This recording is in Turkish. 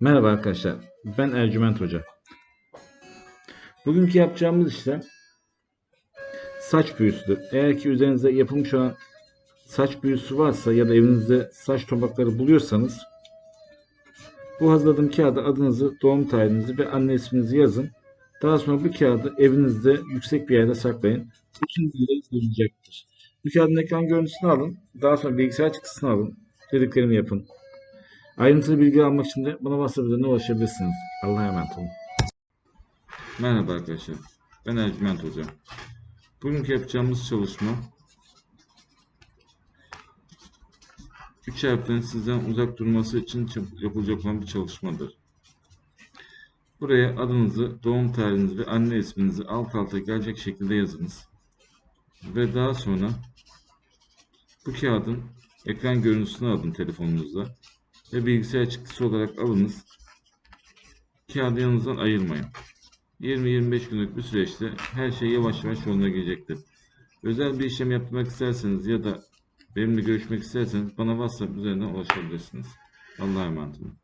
Merhaba arkadaşlar, ben Ercüment Hoca. Bugünkü yapacağımız işlem saç büyüsüdür. Eğer ki üzerinizde yapılmış olan saç büyüsü varsa ya da evinizde saç topakları buluyorsanız bu hazırladığım kağıda adınızı, doğum tarihinizi ve anne isminizi yazın. Daha sonra bu kağıdı evinizde yüksek bir yerde saklayın. Bütün bilgileriniz bulunacaktır. Bu kağıdın ekran görüntüsünü alın. Daha sonra bilgisayar çıktısını alın. Dediklerimi yapın. Ayrıntılı bilgi almak için de bana WhatsApp üzerinden ulaşabilirsiniz. Allah'a emanet olun. Merhaba arkadaşlar. Ben Ercüment Hoca. Bugünkü yapacağımız çalışma 3 harflerin sizden uzak durması için yapılacak olan bir çalışmadır. Buraya adınızı, doğum tarihinizi ve anne isminizi alt alta gelecek şekilde yazınız. Ve daha sonra bu kağıdın ekran görüntüsünü alın telefonunuzda ve bilgisayar çıktısı olarak alınız. Kağıdı yanınızdan ayırmayın. 20-25 günlük bir süreçte her şey yavaş yavaş yoluna girecektir. Özel bir işlem yapmak isterseniz ya da benimle görüşmek isterseniz bana WhatsApp üzerinden ulaşabilirsiniz. Allah'a emanet olun.